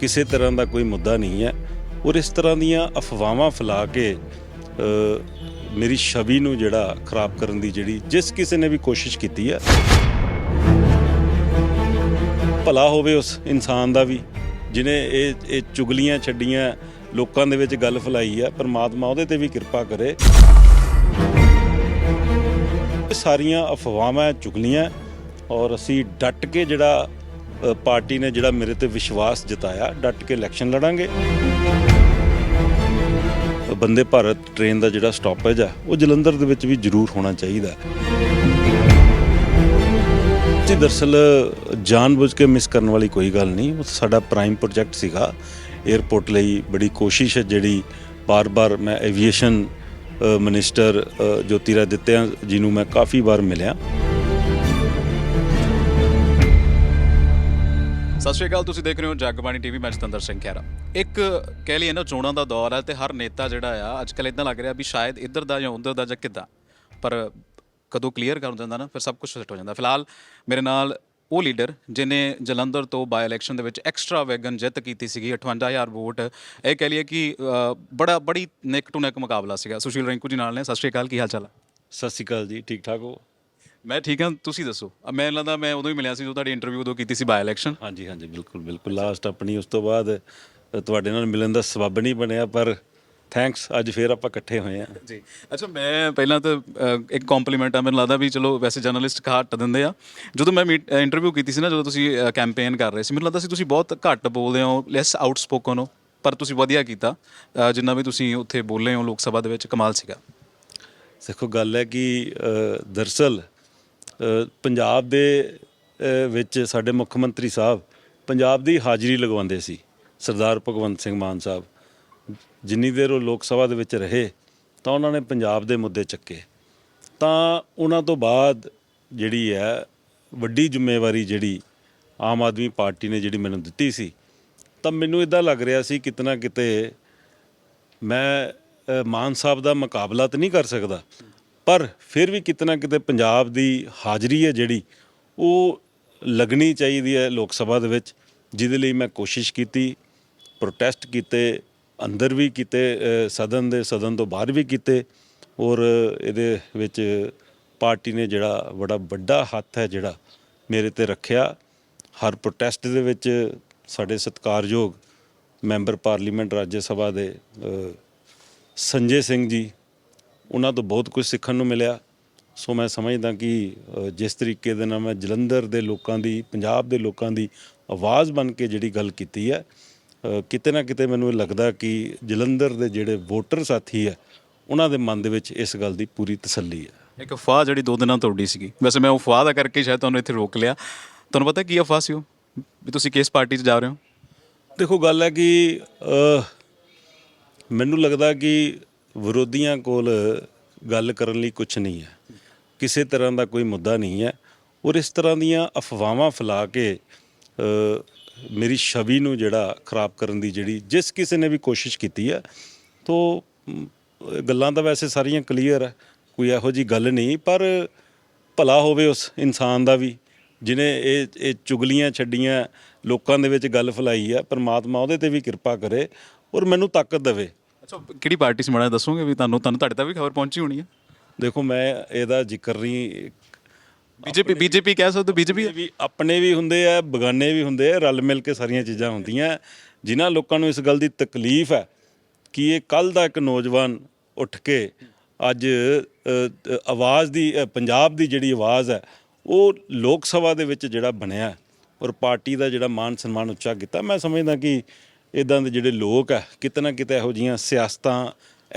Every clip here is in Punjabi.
ਕਿਸੇ ਤਰ੍ਹਾਂ ਦਾ ਕੋਈ ਮੁੱਦਾ ਨਹੀਂ ਹੈ ਔਰ ਇਸ ਤਰ੍ਹਾਂ ਦੀਆਂ ਅਫਵਾਹਾਂ ਫੈਲਾ ਕੇ ਮੇਰੀ ਛਵੀ ਨੂੰ ਜਿਹੜਾ ਖਰਾਬ ਕਰਨ ਦੀ ਜਿਹੜੀ ਜਿਸ ਕਿਸੇ ਨੇ ਵੀ ਕੋਸ਼ਿਸ਼ ਕੀਤੀ ਹੈ, ਭਲਾ ਹੋਵੇ ਉਸ ਇਨਸਾਨ ਦਾ ਵੀ ਜਿਨੇ ਇਹ ਇਹ ਚੁਗਲੀਆਂ ਛੱਡੀਆਂ, ਲੋਕਾਂ ਦੇ ਵਿੱਚ ਗੱਲ ਫੈਲਾਈ ਹੈ, ਪਰਮਾਤਮਾ ਉਹਦੇ ਤੇ ਵੀ ਕਿਰਪਾ ਕਰੇ। ਇਹ ਸਾਰੀਆਂ ਅਫਵਾਹਾਂ, ਚੁਗਲੀਆਂ ਔਰ ਅਸੀਂ ਡਟ ਕੇ ਜਿਹੜਾ ਪਾਰਟੀ ਨੇ ਜਿਹੜਾ ਮੇਰੇ ਤੇ ਵਿਸ਼ਵਾਸ ਜਤਾਇਆ ਡਟ ਕੇ ਇਲੈਕਸ਼ਨ ਲੜਾਂਗੇ। ਬੰਦੇ ਭਾਰਤ ਟ੍ਰੇਨ ਦਾ ਜਿਹੜਾ ਸਟਾਪੇਜ ਹੈ ਉਹ ਜਲੰਧਰ ਦੇ ਵਿੱਚ ਵੀ ਜ਼ਰੂਰ ਹੋਣਾ ਚਾਹੀਦਾ। ਜੀ ਦਰਸਲ ਜਾਣਬੁੱਝ ਕੇ ਮਿਸ ਕਰਨ ਵਾਲੀ ਕੋਈ ਗੱਲ ਨਹੀਂ ਉਹ ਸਾਡਾ ਪ੍ਰਾਈਮ ਪ੍ਰੋਜੈਕਟ ਸੀਗਾ। 에어ਪੋਰਟ ਲਈ ਬੜੀ ਕੋਸ਼ਿਸ਼ ਹੈ ਜਿਹੜੀ ਬਾਰ-ਬਾਰ ਮੈਂ ਐਵੀਏਸ਼ਨ ਮਿਨਿਸਟਰ ਅ, ਜੋਤੀਰਾਦਿੱਤਿਆ ਜੀ ਨੂੰ ਮੈਂ ਕਾਫੀ ਵਾਰ ਮਿਲਿਆ। ਸਤਿ ਸ਼੍ਰੀ ਅਕਾਲ, ਤੁਸੀਂ ਦੇਖ ਰਹੇ ਹੋ ਜਗਬਾਣੀ ਟੀਵੀ, ਮੈਂ ਜਤਿੰਦਰ ਸਿੰਘ ਖਹਿਰਾ। ਇੱਕ ਕਹਿ ਲਈਏ ਨਾ, ਚੋਣਾਂ ਦਾ ਦੌਰ ਹੈ ਤੇ ਹਰ ਨੇਤਾ ਜਿਹੜਾ ਆ ਅੱਜ ਕੱਲ ਇਦਾਂ ਲੱਗ ਰਿਹਾ ਵੀ ਸ਼ਾਇਦ ਇੱਧਰ ਦਾ ਜਾਂ ਉੱਧਰ ਦਾ ਜਾਂ ਕਿੱਦਾਂ। ਪਰ ਕਦੋਂ ਕਲੀਅਰ ਕਰ ਜਾਂਦਾ ਨਾ, ਫਿਰ ਸਭ ਕੁਝ ਸੈੱਟ ਹੋ ਜਾਂਦਾ। ਫਿਲਹਾਲ ਮੇਰੇ ਨਾਲ ਉਹ ਲੀਡਰ ਜਿਨੇ ਜਲੰਧਰ ਤੋਂ ਬਾਈ ਇਲੈਕਸ਼ਨ ਦੇ ਵਿੱਚ ਐਕਸਟਰਾ ਵੈਗਨ ਜਿੱਤ ਕੀਤੀ ਸੀਗੀ 58000 ਵੋਟ। ਇਹ ਕਹਿ ਲਈਏ ਕਿ ਬੜਾ, ਬੜੀ ਨੈਕ ਟੂ ਨੈਕ ਮੁਕਾਬਲਾ ਸੀਗਾ। ਸੁਸ਼ੀਲ ਰਿੰਕੂ ਜੀ ਨਾਲ ਨੇ। ਸਤਿ ਸ਼੍ਰੀ ਅਕਾਲ, ਕੀ ਹਾਲ ਚਾਲ ਹੈ ਸਤਿ ਸ਼੍ਰੀ ਅਕਾਲ ਜੀ, ਠੀਕ ਠਾਕ ਹੋ? ਮੈਂ ਠੀਕ ਹਾਂ ਤੁਸੀਂ ਦੱਸੋ। ਅ, ਮੈਂ ਲੱਗਦਾ ਮੈਂ ਉਦੋਂ ਹੀ ਮਿਲਿਆ ਸੀ ਜਦੋਂ ਤੁਹਾਡੀ ਇੰਟਰਵਿਊ ਉਦੋਂ ਕੀਤੀ ਸੀ ਬਾਈ ਇਲੈਕਸ਼ਨ ਹਾਂਜੀ ਹਾਂਜੀ ਬਿਲਕੁਲ ਬਿਲਕੁਲ। ਲਾਸਟ ਆਪਣੀ ਉਸ ਤੋਂ ਬਾਅਦ ਅ, ਤੁਹਾਡੇ ਨਾਲ ਮਿਲਣ ਦਾ ਸਬਬ ਨਹੀਂ ਬਣਿਆ ਪਰ ਥੈਂਕਸ ਅੱਜ ਫੇਰ ਆਪਾਂ ਇਕੱਠੇ ਹੋਏ ਆ ਜੀ। ਅੱਛਾ ਮੈਂ ਪਹਿਲਾਂ ਤਾਂ ਅ, ਇੱਕ ਕੰਪਲੀਮੈਂਟ ਆ ਮੈਨੂੰ ਲੱਗਦਾ ਵੀ ਚਲੋ ਵੈਸੇ ਜਰਨਲਿਸਟ ਘੱਟ ਦਿੰਦੇ ਆ। ਜਦੋਂ ਮੈਂ ਇੰਟਰਵਿਊ ਕੀਤੀ ਸੀ ਨਾ ਜਦੋਂ ਤੁਸੀਂ ਕੈਂਪੇਨ ਕਰ ਰਹੇ ਸੀ ਮੈਨੂੰ ਲੱਗਦਾ ਸੀ ਤੁਸੀਂ ਬਹੁਤ ਘੱਟ ਬੋਲਦੇ ਹੋ ਲੈਸ ਆਊਟਸਪੋਕਨ ਹੋ ਪਰ ਤੁਸੀਂ ਵਧੀਆ ਕੀਤਾ। ਅ, ਜਿੰਨਾ ਵੀ ਤੁਸੀਂ ਉੱਥੇ ਬੋਲੇ ਹੋ ਲੋਕ ਸਭਾ ਦੇ ਵਿੱਚ ਕਮਾਲ ਸੀਗਾ। ਦੇਖੋ ਗੱਲ ਹੈ ਕਿ ਅ, ਦਰਸਲ ਅ, ਪੰਜਾਬ ਦੇ ਵਿੱਚ ਸਾਡੇ ਮੁੱਖ ਮੰਤਰੀ ਸਾਹਿਬ ਪੰਜਾਬ ਦੀ ਹਾਜ਼ਰੀ ਲਗਵਾਉਂਦੇ ਸੀ, ਸਰਦਾਰ ਭਗਵੰਤ ਸਿੰਘ ਮਾਨ ਸਾਹਿਬ। ਜਿੰਨੀ ਦੇਰ ਉਹ ਲੋਕ ਸਭਾ ਦੇ ਵਿੱਚ ਰਹੇ, ਤਾਂ ਉਹਨਾਂ ਨੇ ਪੰਜਾਬ ਦੇ ਮੁੱਦੇ ਚੱਕੇ। ਤਾਂ ਉਹਨਾਂ ਤੋਂ ਬਾਅਦ ਜਿਹੜੀ ਹੈ, ਵੱਡੀ ਜ਼ਿੰਮੇਵਾਰੀ ਜਿਹੜੀ ਆਮ ਆਦਮੀ ਪਾਰਟੀ ਨੇ ਜਿਹੜੀ ਮੈਨੂੰ ਦਿੱਤੀ ਸੀ, ਤਾਂ ਮੈਨੂੰ ਇਦਾਂ ਲੱਗ ਰਿਹਾ ਸੀ ਕਿਤਨਾ ਕਿਤੇ ਮੈਂ ਮਾਨ ਸਾਹਿਬ ਦਾ ਮੁਕਾਬਲਾ ਤਾਂ ਨਹੀਂ ਕਰ ਸਕਦਾ। ਪਰ ਫਿਰ ਵੀ ਕਿਤਨਾ ਕਿਤੇ ਪੰਜਾਬ ਦੀ ਹਾਜ਼ਰੀ ਹੈ ਜਿਹੜੀ, ਉਹ ਲੱਗਣੀ ਚਾਹੀਦੀ ਹੈ ਲੋਕ ਸਭਾ ਦੇ ਵਿੱਚ, ਜਿਹਦੇ ਲਈ ਮੈਂ ਕੋਸ਼ਿਸ਼ ਕੀਤੀ ਪ੍ਰੋਟੈਸਟ ਕੀਤੇ, ਅੰਦਰ ਵੀ ਕੀਤੇ ਸਦਨ ਦੇ ਸਦਨ ਤੋਂ ਬਾਹਰ ਵੀ ਕੀਤੇ, ਔਰ ਇਹਦੇ ਵਿੱਚ ਪਾਰਟੀ ਨੇ ਜਿਹੜਾ ਬੜਾ ਵੱਡਾ ਹੱਥ ਹੈ ਜਿਹੜਾ ਮੇਰੇ ਤੇ ਰੱਖਿਆ, ਹਰ ਪ੍ਰੋਟੈਸਟ ਦੇ ਵਿੱਚ ਸਾਡੇ ਸਤਿਕਾਰਯੋਗ ਮੈਂਬਰ ਪਾਰਲੀਮੈਂਟ ਰਾਜ ਸਭਾ ਦੇ ਸੰਜੇ ਸਿੰਘ ਜੀ ਉਹਨਾਂ ਤੋਂ ਬਹੁਤ ਕੁਝ ਸਿੱਖਣ ਨੂੰ ਮਿਲਿਆ। ਸੋ ਮੈਂ ਸਮਝਦਾ ਕਿ ਜਿਸ ਤਰੀਕੇ ਦੇ ਨਾਲ ਮੈਂ ਜਲੰਧਰ ਦੇ ਲੋਕਾਂ ਦੀ ਪੰਜਾਬ ਦੇ ਲੋਕਾਂ ਦੀ ਆਵਾਜ਼ ਬਣ ਕੇ ਜਿਹੜੀ ਗੱਲ ਕੀਤੀ ਹੈ ਕਿਤੇ ਨਾ ਕਿਤੇ ਮੈਨੂੰ ਇਹ ਲੱਗਦਾ ਕਿ ਜਲੰਧਰ ਦੇ ਜਿਹੜੇ ਵੋਟਰ ਸਾਥੀ ਹੈ ਉਹਨਾਂ ਦੇ ਮਨ ਦੇ ਵਿੱਚ ਇਸ ਗੱਲ ਦੀ ਪੂਰੀ ਤਸੱਲੀ ਹੈ। ਇੱਕ ਅਫਵਾਹ ਜਿਹੜੀ ਦੋ ਦਿਨਾਂ ਤੋਂ ਉੱਡੀ ਸੀਗੀ। ਵੈਸੇ ਮੈਂ ਉਹ ਅਫਵਾਹ ਦਾ ਕਰਕੇ ਸ਼ਾਇਦ ਤੁਹਾਨੂੰ ਇੱਥੇ ਰੋਕ ਲਿਆ। ਤੁਹਾਨੂੰ ਪਤਾ ਕੀ ਅਫਵਾਹ ਸੀ ਉਹ? ਵੀ ਤੁਸੀਂ ਕਿਸ ਪਾਰਟੀ 'ਚ ਜਾ ਰਹੇ ਹੋ? ਦੇਖੋ ਗੱਲ ਹੈ ਕਿ ਮੈਨੂੰ ਲੱਗਦਾ ਕਿ ਵਿਰੋਧੀਆਂ ਕੋਲ ਗੱਲ ਕਰਨ ਲਈ ਕੁਝ ਨਹੀਂ ਹੈ। ਕਿਸੇ ਤਰ੍ਹਾਂ ਦਾ ਕੋਈ ਮੁੱਦਾ ਨਹੀਂ ਹੈ ਔਰ ਇਸ ਤਰ੍ਹਾਂ ਦੀਆਂ ਅਫਵਾਹਾਂ ਫੈਲਾ ਕੇ ਮੇਰੀ ਛਵੀ ਨੂੰ ਜਿਹੜਾ ਖਰਾਬ ਕਰਨ ਦੀ ਜਿਹੜੀ ਜਿਸ ਕਿਸੇ ਨੇ ਵੀ ਕੋਸ਼ਿਸ਼ ਕੀਤੀ ਹੈ, ਤੋ ਗੱਲਾਂ ਤਾਂ ਵੈਸੇ ਸਾਰੀਆਂ ਕਲੀਅਰ ਹੈ, ਕੋਈ ਇਹੋ ਜੀ ਗੱਲ ਨਹੀਂ, ਪਰ ਭਲਾ ਹੋਵੇ ਉਸ ਇਨਸਾਨ ਦਾ ਵੀ ਜਿਨੇ ਇਹ ਇਹ ਚੁਗਲੀਆਂ ਛੱਡੀਆਂ, ਲੋਕਾਂ ਦੇ ਵਿੱਚ ਗੱਲ ਫੈਲਾਈ ਹੈ, ਪਰਮਾਤਮਾ ਉਹਦੇ ਤੇ ਵੀ ਕਿਰਪਾ ਕਰੇ ਔਰ ਮੈਨੂੰ ਤਾਕਤ ਦੇਵੇ। ਅੱਛਾ ਕਿਹੜੀ ਪਾਰਟੀ ਸੀ? ਮਾੜਾ ਜਿਹਾ ਦੱਸੋਗੇ ਵੀ ਤੁਹਾਨੂੰ ਤੁਹਾਨੂੰ ਤੁਹਾਡੇ ਤੱਕ ਵੀ ਖਬਰ ਪਹੁੰਚੀ ਹੋਣੀ ਹੈ? ਦੇਖੋ ਮੈਂ ਇਹਦਾ ਜ਼ਿਕਰ ਨਹੀਂ ਬੀਜੇਪੀ ਬੀਜੇਪੀ ਕਹਿ ਸਕਦੇ ਬੀਜੇਪੀ ਵੀ ਆਪਣੇ ਵੀ ਹੁੰਦੇ ਆ ਬਗਾਨੇ ਵੀ ਹੁੰਦੇ ਆ ਰਲ ਮਿਲ ਕੇ ਸਾਰੀਆਂ ਚੀਜ਼ਾਂ ਹੁੰਦੀਆਂ। ਜਿਨ੍ਹਾਂ ਲੋਕਾਂ ਨੂੰ ਇਸ ਗੱਲ ਦੀ ਤਕਲੀਫ ਹੈ ਕਿ ਇਹ ਕੱਲ ਦਾ ਇੱਕ ਨੌਜਵਾਨ ਉੱਠ ਕੇ ਅੱਜ ਆਵਾਜ਼ ਦੀ ਪੰਜਾਬ ਦੀ ਜਿਹੜੀ ਆਵਾਜ਼ ਹੈ ਉਹ ਲੋਕ ਸਭਾ ਦੇ ਵਿੱਚ ਜਿਹੜਾ ਬਣਿਆ ਔਰ ਪਾਰਟੀ ਦਾ ਜਿਹੜਾ ਮਾਨ ਸਨਮਾਨ ਉੱਚਾ ਕੀਤਾ। ਮੈਂ ਸਮਝਦਾ ਕਿ ਇਦਾਂ ਦੇ ਜਿਹੜੇ ਲੋਕ ਹੈ ਕਿਤੇ ਨਾ ਕਿਤੇ ਇਹੋ ਜੀਆਂ ਸਿਆਸਤਾਂ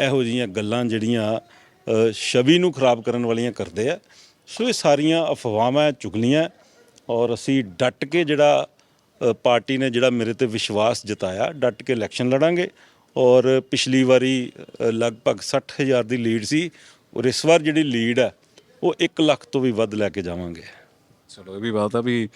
ਇਹੋ ਜੀਆਂ ਗੱਲਾਂ ਜਿਹੜੀਆਂ ਅ, ਛਵੀ ਨੂੰ ਖਰਾਬ ਕਰਨ ਵਾਲੀਆਂ ਕਰਦੇ ਆ। ਸੋ ਇਹ ਸਾਰੀਆਂ ਅਫਵਾਹਾਂ ਚੁਗਲੀਆਂ ਔਰ ਅਸੀਂ ਡਟ ਕੇ ਜਿਹੜਾ ਪਾਰਟੀ ਨੇ ਜਿਹੜਾ ਮੇਰੇ ਤੇ ਵਿਸ਼ਵਾਸ ਜਤਾਇਆ ਡਟ ਕੇ ਇਲੈਕਸ਼ਨ ਲੜਾਂਗੇ। ਔਰ ਪਿਛਲੀ ਵਾਰੀ ਅ, ਲਗਭਗ 60000 ਦੀ ਲੀਡ ਸੀ ਔਰ ਇਸ ਵਾਰ ਜਿਹੜੀ ਲੀਡ ਹੈ ਉਹ 1 ਲੱਖ ਤੋਂ ਵੀ ਵੱਧ ਲੈ ਕੇ ਜਾਵਾਂਗੇ। ਚਲੋ ਇਹ ਵੀ ਬਾਤ ਆ ਵੀ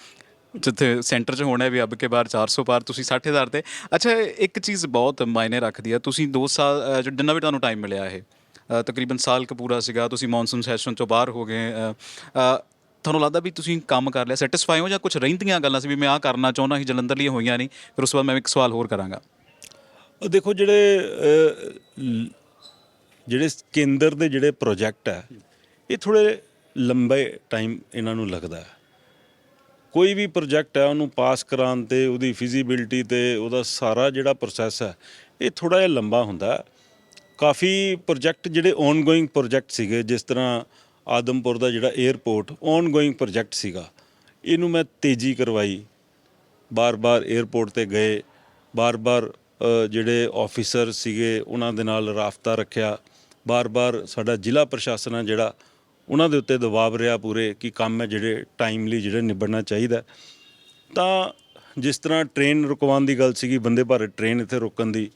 ਜਿੱਥੇ ਸੈਂਟਰ 'ਚ ਹੋਣਾ ਹੈ ਵੀ ਅੱਬ ਕੇ ਬਾਹਰ 400 ਪਾਰ ਤੁਸੀਂ 60000 ਤੇ। ਅੱਛਾ ਇੱਕ ਚੀਜ਼ ਬਹੁਤ ਮਾਇਨੇ ਰੱਖਦੀ ਆ ਤੁਸੀਂ 2 ਸਾਲ ਅ, ਜੋ ਜਿੰਨਾ ਵੀ ਤੁਹਾਨੂੰ ਟਾਈਮ ਮਿਲਿਆ ਇਹ ਅ, ਤਕਰੀਬਨ ਸਾਲ ਕੁ ਪੂਰਾ ਸੀਗਾ ਤੁਸੀਂ ਮੌਨਸੂਨ ਸੈਸ਼ਨ ਤੋਂ ਬਾਹਰ ਹੋ ਗਏ ਅ, ਅ, ਤੁਹਾਨੂੰ ਲੱਗਦਾ ਵੀ ਤੁਸੀਂ ਕੰਮ ਕਰ ਲਿਆ ਸੈਟੀਸਫਾਈ ਹੋ ਜਾਂ ਕੁਝ ਰਹਿੰਦੀਆਂ ਗੱਲਾਂ ਸੀ ਵੀ ਮੈਂ ਆਹ ਕਰਨਾ ਚਾਹੁੰਦਾ ਸੀ ਜਲੰਧਰ ਲਈ ਹੋਈਆਂ ਨਹੀਂ ਫਿਰ ਉਸ ਤੋਂ ਬਾਅਦ ਮੈਂ ਇੱਕ ਸਵਾਲ ਹੋਰ ਕਰਾਂਗਾ। ਉਹ ਦੇਖੋ ਜਿਹੜੇ ਅ, ਲ- ਜਿਹੜੇ ਕੇਂਦਰ ਦੇ ਜਿਹੜੇ ਪ੍ਰੋਜੈਕਟ ਹੈ ਇਹ ਥੋੜੇ ਲੰਬੇ ਟਾਈਮ ਇਹਨਾਂ ਨੂੰ ਲੱਗਦਾ ਹੈ। ਕੋਈ ਵੀ ਪ੍ਰੋਜੈਕਟ ਹੈ, ਉਹਨੂੰ ਪਾਸ ਕਰਾਉਣ ਤੇ, ਉਹਦੀ ਫਿਜ਼ੀਬਿਲਟੀ ਤੇ, ਉਹਦਾ ਸਾਰਾ ਜਿਹੜਾ ਪ੍ਰੋਸੈਸ ਹੈ, ਇਹ ਥੋੜਾ ਜਿਹਾ ਲੰਬਾ ਹੁੰਦਾ ਕਾਫੀ ਪ੍ਰੋਜੈਕਟ ਜਿਹੜੇ ਔਨਗੋਇੰਗ ਪ੍ਰੋਜੈਕਟ ਸੀਗੇ, ਜਿਸ ਤਰ੍ਹਾਂ ਆਦਮਪੁਰ ਦਾ ਜਿਹੜਾ 에ਅਰਪੋਰਟ ਔਨਗੋਇੰਗ ਪ੍ਰੋਜੈਕਟ ਸੀਗਾ। ਇਹਨੂੰ ਮੈਂ ਤੇਜ਼ੀ ਕਰਵਾਈ। ਬਾਰ-ਬਾਰ 에ਅਰਪੋਰਟ ਤੇ ਗਏ। ਬਾਰ-ਬਾਰ ਜਿਹੜੇ ਆਫੀਸਰ ਸੀਗੇ, ਉਹਨਾਂ ਦੇ ਨਾਲ ਰਾਫਤਾ ਰੱਖਿਆ। ਬਾਰ-ਬਾਰ ਸਾਡਾ ਜ਼ਿਲ੍ਹਾ ਪ੍ਰਸ਼ਾਸਨ ਹੈ ਜਿਹੜਾ ਉਹਨਾਂ ਦੇ ਉੱਤੇ ਦਬਾਅ ਰਿਹਾ ਪੂਰੇ ਕਿ ਕੰਮ ਹੈ ਜਿਹੜੇ ਟਾਈਮਲੀ ਜਿਹੜੇ ਨਿਬੜਨਾ ਚਾਹੀਦਾ ਤਾਂ ਜਿਸ ਤਰ੍ਹਾਂ ਟ੍ਰੇਨ ਰੁਕਵਾਉਣ ਦੀ ਗੱਲ ਸੀਗੀ, ਬੰਦੇ ਭਾਰਤ ਟ੍ਰੇਨ ਇੱਥੇ ਰੁਕਣ ਦੀ,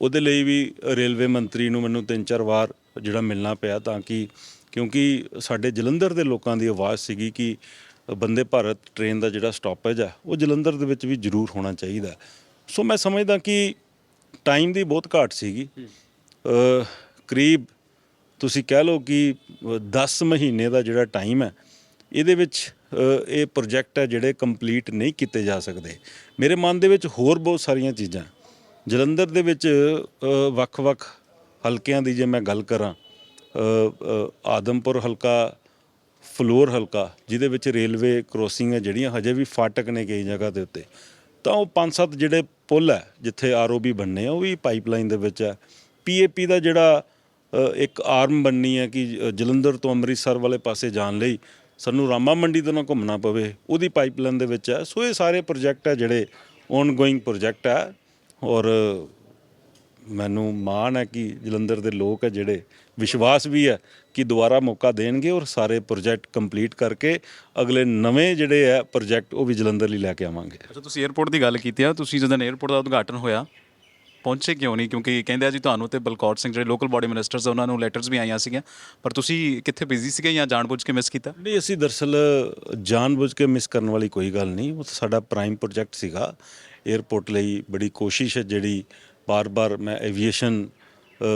ਉਹਦੇ ਲਈ ਵੀ ਰੇਲਵੇ ਮੰਤਰੀ ਨੂੰ ਮੈਨੂੰ ਤਿੰਨ ਚਾਰ ਵਾਰ ਜਿਹੜਾ ਮਿਲਣਾ ਪਿਆ ਤਾਂ ਕਿ ਕਿਉਂਕਿ ਸਾਡੇ ਜਲੰਧਰ ਦੇ ਲੋਕਾਂ ਦੀ ਆਵਾਜ਼ ਸੀਗੀ ਕਿ ਬੰਦੇ ਭਾਰਤ ਟ੍ਰੇਨ ਦਾ ਜਿਹੜਾ ਸਟਾਪੇਜ ਹੈ, ਉਹ ਜਲੰਧਰ ਦੇ ਵਿੱਚ ਵੀ ਜ਼ਰੂਰ ਹੋਣਾ ਚਾਹੀਦਾ ਸੋ ਮੈਂ ਸਮਝਦਾ ਕਿ ਟਾਈਮ ਦੀ ਬਹੁਤ ਘਾਟ ਸੀਗੀ। ਕਰੀਬ ਤੁਸੀਂ ਕਹਿ ਲਓ ਕਿ 10 ਮਹੀਨੇ ਦਾ ਜਿਹੜਾ ਟਾਈਮ ਹੈ, ਇਹਦੇ ਵਿੱਚ ਇਹ ਪ੍ਰੋਜੈਕਟ ਹੈ ਜਿਹੜੇ ਕੰਪਲੀਟ ਨਹੀਂ ਕੀਤੇ ਜਾ ਸਕਦੇ। ਮੇਰੇ ਮਨ ਦੇ ਵਿੱਚ ਹੋਰ ਬਹੁਤ ਸਾਰੀਆਂ ਚੀਜ਼ਾਂ। ਜਲੰਧਰ ਦੇ ਵਿੱਚ ਵੱਖ-ਵੱਖ ਹਲਕਿਆਂ ਦੀ ਜੇ ਮੈਂ ਗੱਲ ਕਰਾਂ ਆਦਮਪੁਰ ਹਲਕਾ, ਫਲੋਰ ਹਲਕਾ, ਜਿਹਦੇ ਵਿੱਚ ਰੇਲਵੇ ਕ੍ਰੋਸਿੰਗ ਹੈ ਜਿਹੜੀਆਂ ਹਜੇ ਵੀ ਫਾਟਕ ਨੇ ਕਈ ਜਗ੍ਹਾ ਦੇ ਉੱਤੇ, ਤਾਂ ਉਹ ਪੰਜ ਸੱਤ ਜਿਹੜੇ ਪੁਲ ਹੈ, ਜਿੱਥੇ ਆਰਓਬੀ ਬਣਨੇ ਆ, ਉਹ ਵੀ ਪਾਈਪਲਾਈਨ ਦੇ ਵਿੱਚ ਹੈ। ਪੀਏਪੀ ਦਾ ਜਿਹੜਾ ਇੱਕ ਆਰਮ ਬਣਨੀ ਹੈ ਕਿ ਜਲੰਧਰ ਤੋਂ ਅੰਮ੍ਰਿਤਸਰ ਵਾਲੇ ਪਾਸੇ ਜਾਣ ਲਈ ਸਾਨੂੰ ਰਾਮਾ ਮੰਡੀ ਤੋਂ ਨਾ ਘੁੰਮਣਾ ਪਵੇ, ਉਹਦੀ ਪਾਈਪਲਾਈਨ ਦੇ ਵਿੱਚ ਹੈ। ਸੋ ਇਹ ਸਾਰੇ ਪ੍ਰੋਜੈਕਟ ਹੈ ਜਿਹੜੇ ਔਨ ਗੋਇੰਗ ਪ੍ਰੋਜੈਕਟ ਹੈ ਔਰ ਮੈਨੂੰ ਮਾਣ ਹੈ ਕਿ ਜਲੰਧਰ ਦੇ ਲੋਕ ਹੈ ਜਿਹੜੇ ਵਿਸ਼ਵਾਸ ਵੀ ਹੈ ਕਿ ਦੁਬਾਰਾ ਮੌਕਾ ਦੇਣਗੇ ਔਰ ਸਾਰੇ ਪ੍ਰੋਜੈਕਟ ਕੰਪਲੀਟ ਕਰਕੇ ਅਗਲੇ ਨਵੇਂ ਜਿਹੜੇ ਹੈ ਪ੍ਰੋਜੈਕਟ ਉਹ ਵੀ ਜਲੰਧਰ ਲਈ ਲੈ ਕੇ ਆਵਾਂਗੇ। ਅੱਛਾ, ਤੁਸੀਂ 에ਅਰਪੋਰਟ ਦੀ ਗੱਲ ਕੀਤੀ ਆ। ਤੁਸੀਂ ਜਦੋਂ 에ਅਰਪੋਰਟ ਦਾ ਉਦਘਾਟਨ ਹੋਇਆ ਪਹੁੰਚੇ ਕਿਉਂ ਨਹੀਂ? ਕਿਉਂਕਿ ਕਹਿੰਦੇ ਆ ਜੀ ਤੁਹਾਨੂੰ ਤੇ ਬਲਕੌਰ ਸਿੰਘ ਜਿਹੜੇ ਲੋਕਲ ਬਾਡੀ ਮਿਨਿਸਟਰਸ ਉਹਨਾਂ ਨੂੰ ਲੈਟਰਸ ਵੀ ਆਈਆਂ ਸੀਗੀਆਂ। ਪਰ ਤੁਸੀਂ ਕਿੱਥੇ ਬਿਜ਼ੀ ਸੀਗੇ ਜਾਂ ਜਾਣਬੁੱਝ ਕੇ ਮਿਸ ਕੀਤਾ? ਨਹੀਂ ਅਸੀਂ ਦਰਸਲ ਜਾਣਬੁੱਝ ਕੇ ਮਿਸ ਕਰਨ ਵਾਲੀ ਕੋਈ ਗੱਲ ਨਹੀਂ। ਉਹ ਸਾਡਾ ਪ੍ਰਾਈਮ ਪ੍ਰੋਜੈਕਟ ਸੀਗਾ। 에ਅਰਪੋਰਟ ਲਈ ਬੜੀ ਕੋਸ਼ਿਸ਼ ਹੈ ਜਿਹੜੀ ਬਾਰ-ਬਾਰ ਮੈਂ ਐਵੀਏਸ਼ਨ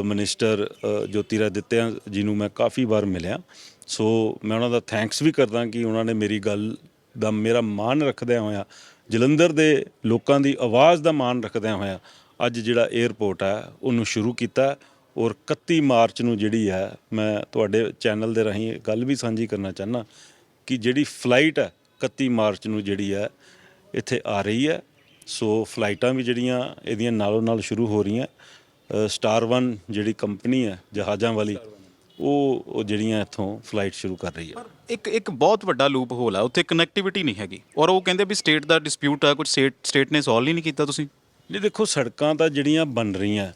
ਮਿਨਿਸਟਰ ਅ, ਜੋਤੀਰਾਦਿੱਤਿਆ ਜਿਹਨੂੰ ਮੈਂ ਕਾਫੀ ਵਾਰ ਮਿਲਿਆ। ਸੋ ਮੈਂ ਉਹਨਾਂ ਦਾ ਥੈਂਕਸ ਵੀ ਕਰਦਾ ਕਿ ਉਹਨਾਂ ਨੇ ਮੇਰੀ ਗੱਲ ਦਾ ਮੇਰਾ ਮਾਣ ਰੱਖਦਿਆਂ ਹੋਇਆ ਜਲੰਧਰ ਦੇ ਲੋਕਾਂ ਦੀ ਆਵਾਜ਼ ਦਾ ਮਾਣ ਰੱਖਦਿਆਂ ਹੋਇਆ ਅੱਜ ਜਿਹੜਾ 에ਅਰਪੋਰਟ ਹੈ ਉਹਨੂੰ ਸ਼ੁਰੂ ਕੀਤਾ ਔਰ 31 ਮਾਰਚ ਨੂੰ ਜਿਹੜੀ ਹੈ ਮੈਂ ਤੁਹਾਡੇ ਚੈਨਲ ਦੇ ਰਾਹੀਂ ਇਹ ਗੱਲ ਵੀ ਸਾਂਝੀ ਕਰਨਾ ਚਾਹਨਾ ਕਿ ਜਿਹੜੀ ਫਲਾਈਟ ਹੈ 31 ਮਾਰਚ ਨੂੰ ਜਿਹੜੀ ਹੈ ਇੱਥੇ ਆ ਰਹੀ ਹੈ ਸੋ ਫਲਾਈਟਾਂ ਵੀ ਜਿਹੜੀਆਂ ਇਹਦੀਆਂ ਨਾਲੋਂ ਨਾਲ ਸ਼ੁਰੂ ਹੋ ਰਹੀਆਂ। ਸਟਾਰ 1 ਜਿਹੜੀ ਕੰਪਨੀ ਹੈ ਜਹਾਜ਼ਾਂ ਵਾਲੀ, ਉਹ ਉਹ ਜਿਹੜੀਆਂ ਇੱਥੋਂ ਫਲਾਈਟ ਸ਼ੁਰੂ ਕਰ ਰਹੀ ਹੈ ਇੱਕ ਇੱਕ ਬਹੁਤ ਵੱਡਾ ਲੂਪ ਹੋਲ ਆ, ਉੱਥੇ ਕਨੈਕਟੀਵਿਟੀ ਨਹੀਂ ਹੈਗੀ। ਔਰ ਉਹ ਕਹਿੰਦੇ ਵੀ ਸਟੇਟ ਦਾ ਡਿਸਪਿਊਟ ਆ, ਕੁਝ ਸਟੇਟ ਸਟੇਟ ਨੇ ਸੋਲਵ ਹੀ ਨਹੀਂ ਕੀਤਾ ਤੁਸੀਂ। ਨਹੀਂ ਦੇਖੋ ਸੜਕਾਂ ਤਾਂ ਜਿਹੜੀਆਂ ਬਣ ਰਹੀਆਂ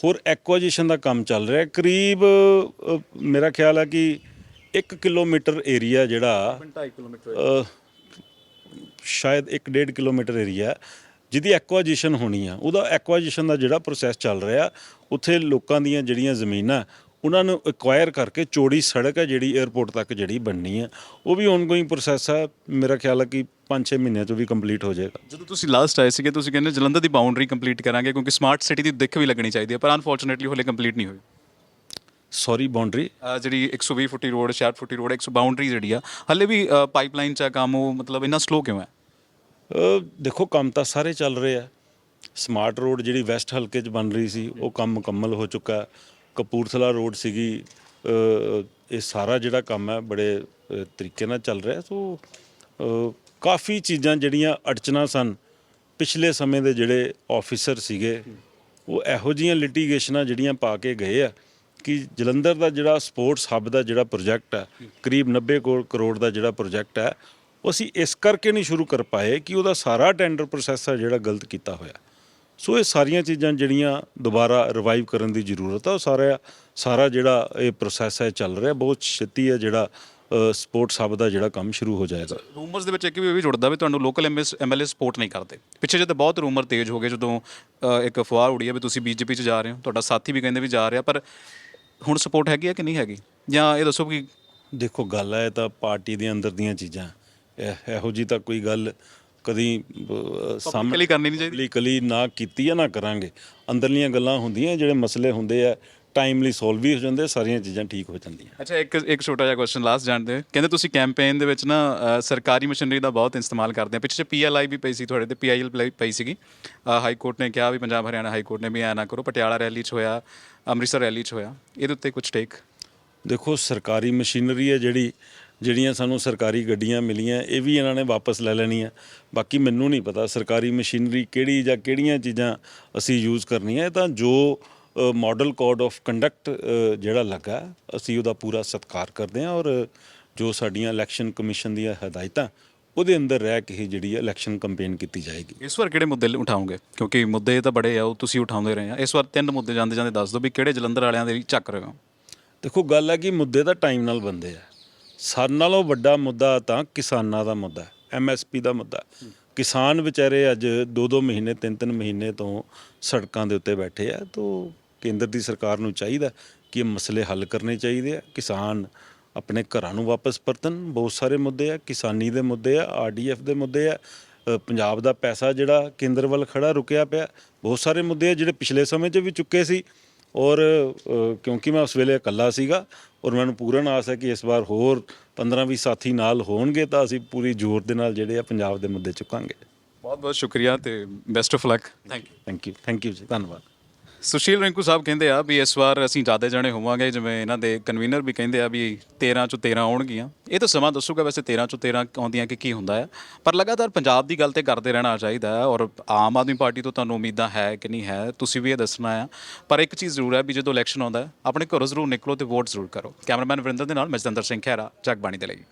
ਹੋਰ ਐਕੁਆਜੀਸ਼ਨ ਦਾ ਕੰਮ ਚੱਲ ਰਿਹਾ। ਕਰੀਬ ਅ, ਮੇਰਾ ਖਿਆਲ ਹੈ ਕਿ 1 ਕਿਲੋਮੀਟਰ ਏਰੀਆ ਜਿਹੜਾ 2.5 ਕਿਲੋਮੀਟਰ ਅ, ਸ਼ਾਇਦ 1.5 ਕਿਲੋਮੀਟਰ ਏਰੀਆ ਜਿਹਦੀ ਐਕੁਆਜੀਸ਼ਨ ਹੋਣੀ ਆ। ਉਹਦਾ ਐਕੁਆਜੀਸ਼ਨ ਦਾ ਜਿਹੜਾ ਪ੍ਰੋਸੈਸ ਚੱਲ ਰਿਹਾ ਉੱਥੇ ਲੋਕਾਂ ਦੀਆਂ ਜਿਹੜੀਆਂ ਜ਼ਮੀਨਾਂ ਉਹਨਾਂ ਨੂੰ ਐਕਵਾਇਰ ਕਰਕੇ ਚੌੜੀ ਸੜਕ ਹੈ ਜਿਹੜੀ 에ਅਰਪੋਰਟ ਤੱਕ ਜਿਹੜੀ ਬਣਨੀ ਹੈ ਉਹ ਵੀ ਔਨਗੋਇੰਗ ਪ੍ਰੋਸੈਸ ਹੈ ਮੇਰਾ ਖਿਆਲ ਹੈ ਕਿ 5-6 ਮਹੀਨਿਆਂ 'ਚ ਵੀ ਕੰਪਲੀਟ ਹੋ ਜਾਏਗਾ। ਜਦੋਂ ਤੁਸੀਂ ਲਾਸਟ ਆਏ ਸੀਗੇ ਤੁਸੀਂ ਕਹਿੰਦੇ ਜਲੰਧਰ ਦੀ ਬਾਉਂਡਰੀ ਕੰਪਲੀਟ ਕਰਾਂਗੇ ਕਿਉਂਕਿ ਸਮਾਰਟ ਸਿਟੀ ਦੀ ਦਿੱਖ ਵੀ ਲੱਗਣੀ ਚਾਹੀਦੀ ਹੈ ਪਰ ਅਨਫੋਰਚੂਨੇਟਲੀ ਹਲੇ ਕੰਪਲੀਟ ਨਹੀਂ ਹੋਈ। ਸੌਰੀ ਬਾਉਂਡਰੀ ਜਿਹੜੀ 120 ਫੁੱਟੀ ਰੋਡ 66 ਫੁੱਟੀ ਰੋਡ 100 ਬਾਉਂਡਰੀ ਜਿਹੜੀ ਆ ਹਲੇ ਵੀ ਪਾਈਪਲਾਈਨ ਚ ਕੰਮ ਉਹ ਮਤਲਬ ਇੰਨਾ ਸਲੋ ਕਿਉਂ ਹੈ? ਦੇਖੋ ਕੰਮ ਤਾਂ ਸਾਰੇ ਚੱਲ ਰਹੇ ਆ। ਸਮਾਰਟ ਰੋਡ ਜਿਹੜੀ ਵੈਸਟ ਹਲਕੇ 'ਚ ਬਣ ਰਹੀ ਸੀ ਉਹ ਕੰਮ ਮੁਕੰਮਲ ਹੋ ਚੁੱਕਾ। ਕਪੂਰਥਲਾ ਰੋਡ ਸੀਗੀ ਇਹ ਸਾਰਾ ਜਿਹੜਾ ਕੰਮ ਹੈ ਬੜੇ ਤਰੀਕੇ ਨਾਲ ਚੱਲ ਰਿਹਾ ਸੋ ਕਾਫੀ ਚੀਜ਼ਾਂ ਜਿਹੜੀਆਂ ਅੜਚਨਾ ਸਨ ਪਿਛਲੇ ਸਮੇਂ ਦੇ ਜਿਹੜੇ ਆਫੀਸਰ ਸੀਗੇ, ਉਹ ਇਹੋ ਜੀਆਂ ਲਿਟੀਗੇਸ਼ਨਾਂ ਜਿਹੜੀਆਂ ਪਾ ਕੇ ਗਏ ਆ ਕਿ ਜਲੰਧਰ ਦਾ ਜਿਹੜਾ ਸਪੋਰਟਸ ਹੱਬ ਦਾ ਜਿਹੜਾ ਪ੍ਰੋਜੈਕਟ ਆ, ਕਰੀਬ 90 ਕਰੋ- ਕਰੋੜ ਦਾ ਜਿਹੜਾ ਪ੍ਰੋਜੈਕਟ ਹੈ ਉਹ ਅਸੀਂ ਇਸ ਕਰਕੇ ਨਹੀਂ ਸ਼ੁਰੂ ਕਰ ਪਾਏ ਕਿ ਉਹਦਾ ਸਾਰਾ ਟੈਂਡਰ ਪ੍ਰੋਸੈਸ ਹੈ ਜਿਹੜਾ ਗਲਤ ਕੀਤਾ ਹੋਇਆ। ਸੋ ਇਹ ਸਾਰੀਆਂ ਚੀਜ਼ਾਂ ਜਿਹੜੀਆਂ ਦੁਬਾਰਾ ਰਿਵਾਈਵ ਕਰਨ ਦੀ ਜ਼ਰੂਰਤ ਆ, ਉਹ ਸਾਰਾ ਸਾਰਾ ਜਿਹੜਾ ਇਹ ਪ੍ਰੋਸੈਸ ਹੈ ਚੱਲ ਰਿਹਾ, ਬਹੁਤ ਛੇਤੀ ਹੈ ਜਿਹੜਾ ਸਪੋਰਟਸ ਹੱਬ ਦਾ ਜਿਹੜਾ ਕੰਮ ਸ਼ੁਰੂ ਹੋ ਜਾਏਗਾ। ਰੂਮਰਸ ਦੇ ਵਿੱਚ ਇੱਕ ਵੀ ਇਹ ਵੀ ਜੁੜਦਾ ਵੀ ਤੁਹਾਨੂੰ ਲੋਕਲ ਐਮਐਲਏ ਸਪੋਰਟ ਨਹੀਂ ਕਰਦੇ। ਪਿੱਛੇ ਜੇ ਤਾਂ ਬਹੁਤ ਰੂਮਰ ਤੇਜ਼ ਹੋ ਗਏ ਜਦੋਂ ਇੱਕ ਅਫਵਾਹ ਉੜੀ ਹੈ ਵੀ ਤੁਸੀਂ ਬੀਜੇਪੀ 'ਚ ਜਾ ਰਹੇ ਹੋ ਤੁਹਾਡਾ ਸਾਥੀ ਵੀ ਕਹਿੰਦੇ ਵੀ ਜਾ ਰਿਹਾ ਪਰ ਹੁਣ ਸਪੋਰਟ ਹੈਗੀ ਹੈ ਕਿ ਨਹੀਂ ਹੈਗੀ? ਜਾਂ ਇਹ ਦੱਸੋ ਕਿ ਦੇਖੋ ਗੱਲ ਹੈ ਤਾਂ ਪਾਰਟੀ ਦੇ ਅੰਦਰ ਦੀਆਂ ਚੀਜ਼ਾਂ। ਇਹ- ਇਹੋ ਜੀ ਤਾਂ ਕੋਈ ਗੱਲ ਕਦੀ ਅਹ, ਸਾਹਮਣੇ ਕਰਨੀ ਨਹੀਂ ਚਾਹੀਦੀ। Publicly ਨਾ ਕੀਤੀ ਆ ਨਾ ਕਰਾਂਗੇ। ਅੰਦਰਲੀਆਂ ਗੱਲਾਂ ਹੁੰਦੀਆਂ ਜਿਹੜੇ ਮਸਲੇ ਹੁੰਦੇ ਆ ਟਾਈਮਲੀ ਸੋਲਵ ਵੀ ਹੋ ਜਾਂਦੇ ਸਾਰੀਆਂ ਚੀਜ਼ਾਂ ਠੀਕ ਹੋ ਜਾਂਦੀਆਂ। ਅੱਛਾ ਇੱਕ ਇੱਕ ਛੋਟਾ ਜਿਹਾ ਕੁਐਸਚਨ ਲਾਸਟ ਜਾਣਦੇ ਕਹਿੰਦੇ ਤੁਸੀਂ ਕੈਂਪੇਨ ਦੇ ਵਿੱਚ ਨਾ ਅ, ਸਰਕਾਰੀ ਮਸ਼ੀਨਰੀ ਦਾ ਬਹੁਤ ਇਸਤੇਮਾਲ ਕਰਦੇ ਆ। ਪਿੱਛੇ ਪੀਐਲਆਈ ਵੀ ਪਈ ਸੀ ਤੁਹਾਡੇ ਤੇ ਪੀਆਈਐਲ ਪਈ ਸੀਗੀ। ਅ, ਹਾਈ ਕੋਰਟ ਨੇ ਕਿਹਾ ਵੀ ਪੰਜਾਬ ਹਰਿਆਣਾ ਹਾਈ ਕੋਰਟ ਨੇ ਵੀ ਐ ਨਾ ਕਰੋ ਪਟਿਆਲਾ ਰੈਲੀ 'ਚ ਹੋਇਆ ਅੰਮ੍ਰਿਤਸਰ ਰੈਲੀ 'ਚ ਹੋਇਆ। ਇਹਦੇ ਉੱਤੇ ਕੁਝ ਟੇਕ ਦੇਖੋ ਸਰਕਾਰੀ ਮਸ਼ੀਨਰੀ ਹੈ ਜਿਹੜੀ ਜਿਹੜੀਆਂ ਸਾਨੂੰ ਸਰਕਾਰੀ ਗੱਡੀਆਂ ਮਿਲੀਆਂ ਇਹ ਵੀ ਇਹਨਾਂ ਨੇ ਵਾਪਸ ਲੈ ਲੈਣੀਆਂ। ਬਾਕੀ ਮੈਨੂੰ ਨਹੀਂ ਪਤਾ ਸਰਕਾਰੀ ਮਸ਼ੀਨਰੀ ਕਿਹੜੀ ਜਾਂ ਕਿਹੜੀਆਂ ਚੀਜ਼ਾਂ ਅਸੀਂ ਯੂਜ਼ ਕਰਨੀਆਂ। ਇਹ ਤਾਂ ਜੋ ਮਾਡਲ ਕੋਡ ਆਫ ਕੰਡਕਟ ਜਿਹੜਾ ਲੱਗਾ ਅਸੀਂ ਉਹਦਾ ਪੂਰਾ ਸਤਿਕਾਰ ਕਰਦੇ ਹਾਂ ਔਰ ਜੋ ਸਾਡੀਆਂ ਇਲੈਕਸ਼ਨ ਕਮਿਸ਼ਨ ਦੀਆਂ ਹਦਾਇਤਾਂ ਉਹਦੇ ਅੰਦਰ ਰਹਿ ਕੇ ਹੀ ਜਿਹੜੀ ਇਲੈਕਸ਼ਨ ਕੈਂਪੇਨ ਕੀਤੀ ਜਾਏਗੀ। ਇਸ ਵਾਰ ਕਿਹੜੇ ਮੁੱਦੇ ਉਠਾਓਗੇ? ਕਿਉਂਕਿ ਮੁੱਦੇ ਤਾਂ ਬੜੇ ਆ ਉਹ ਤੁਸੀਂ ਉਠਾਉਂਦੇ ਰਹੇ ਆ। ਇਸ ਵਾਰ ਤਿੰਨ ਮੁੱਦੇ ਜਾਂਦੇ ਜਾਂਦੇ ਦੱਸ ਦਿਓ ਵੀ ਕਿਹੜੇ ਜਲੰਧਰ ਵਾਲਿਆਂ ਦੇ ਵੀ ਚੱਕ ਰਹੇ ਹੋ? ਦੇਖੋ ਗੱਲ ਹੈ ਕਿ ਮੁੱਦੇ ਤਾਂ ਟਾਈਮ ਨਾਲ ਬੰਦੇ ਆ। ਸਾਰ ਨਾਲੋਂ ਵੱਡਾ ਮੁੱਦਾ ਤਾਂ ਕਿਸਾਨਾਂ ਦਾ ਮੁੱਦਾ ਐਮਐਸਪੀ ਦਾ ਮੁੱਦਾ। ਕਿਸਾਨ ਵਿਚਾਰੇ ਅੱਜ 2-2 ਮਹੀਨੇ 3-3 ਮਹੀਨੇ ਤੋਂ ਸੜਕਾਂ ਦੇ ਉੱਤੇ ਬੈਠੇ ਆ ਤੋਂ ਕੇਂਦਰ ਦੀ ਸਰਕਾਰ ਨੂੰ ਚਾਹੀਦਾ ਕਿ ਇਹ ਮਸਲੇ ਹੱਲ ਕਰਨੇ ਚਾਹੀਦੇ ਆ। ਕਿਸਾਨ ਆਪਣੇ ਘਰਾਂ ਨੂੰ ਵਾਪਸ ਪਰਤਣ ਬਹੁਤ ਸਾਰੇ ਮੁੱਦੇ ਆ। ਕਿਸਾਨੀ ਦੇ ਮੁੱਦੇ ਆ ਆਰਡੀਐਫ ਦੇ ਮੁੱਦੇ ਆ। ਅ, ਪੰਜਾਬ ਦਾ ਪੈਸਾ ਜਿਹੜਾ ਕੇਂਦਰ ਵੱਲ ਖੜਾ ਰੁਕਿਆ ਪਿਆ। ਬਹੁਤ ਸਾਰੇ ਮੁੱਦੇ ਆ ਜਿਹੜੇ ਪਿਛਲੇ ਸਮੇਂ 'ਚ ਵੀ ਚੁੱਕੇ ਸੀ। ਔਰ ਅ, ਕਿਉਂਕਿ ਮੈਂ ਉਸ ਵੇਲੇ ਇਕੱਲਾ ਸੀਗਾ ਔਰ ਮੈਨੂੰ ਪੂਰਨ ਆਸ ਹੈ ਕਿ ਇਸ ਵਾਰ ਹੋਰ 15-20 ਸਾਥੀ ਨਾਲ ਹੋਣਗੇ ਤਾਂ ਅਸੀਂ ਪੂਰੀ ਜ਼ੋਰ ਦੇ ਨਾਲ ਜਿਹੜੇ ਆ ਪੰਜਾਬ ਦੇ ਮੁੱਦੇ ਚੁੱਕਾਂਗੇ। ਬਹੁਤ ਬਹੁਤ ਸ਼ੁਕਰੀਆ ਤੇ best of luck thank you thank you thank you ji. ਧੰਨਵਾਦ। ਸੁਸ਼ੀਲ ਰਿੰਕੂ ਸਾਹਿਬ ਕਹਿੰਦੇ ਆ ਵੀ ਇਸ ਵਾਰ ਅਸੀਂ ਜ਼ਿਆਦਾ ਜਣੇ ਹੋਵਾਂਗੇ, ਜਿਵੇਂ ਇਹਨਾਂ ਦੇ ਕਨਵੀਨਰ ਵੀ ਕਹਿੰਦੇ ਆ ਵੀ 13 ਚੋਂ 13 ਆਉਣਗੀਆਂ। ਇਹ ਤਾਂ ਸਮਾਂ ਦੱਸੂਗਾ ਵੈਸੇ 13 ਚੋਂ 13 ਆਉਂਦੀਆਂ ਕਿ ਕੀ ਹੁੰਦਾ ਹੈ ਪਰ ਲਗਾਤਾਰ ਪੰਜਾਬ ਦੀ ਗੱਲ ਤੇ ਕਰਦੇ ਰਹਿਣਾ ਚਾਹੀਦਾ ਹੈ ਔਰ ਆਮ ਆਦਮੀ ਪਾਰਟੀ ਤੋਂ ਤੁਹਾਨੂੰ ਉਮੀਦਾਂ ਹੈ ਕਿ ਨਹੀਂ ਹੈ, ਤੁਸੀਂ ਵੀ ਇਹ ਦੱਸਣਾ ਆ। ਪਰ ਇੱਕ ਚੀਜ਼ ਜ਼ਰੂਰ ਹੈ ਵੀ ਜਦੋਂ ਇਲੈਕਸ਼ਨ ਆਉਂਦਾ ਹੈ ਆਪਣੇ ਘਰੋਂ ਜ਼ਰੂਰ ਨਿਕਲੋ ਤੇ ਵੋਟ ਜ਼ਰੂਰ ਕਰੋ। ਕੈਮਰਾਮੈਨ ਵਰਿੰਦਰ ਦੇ ਨਾਲ ਮੈਂ ਜਤਿੰਦਰ ਸਿੰਘ ਖਹਿਰਾ, ਜਗਬਾਣੀ ਦੇ ਲਈ।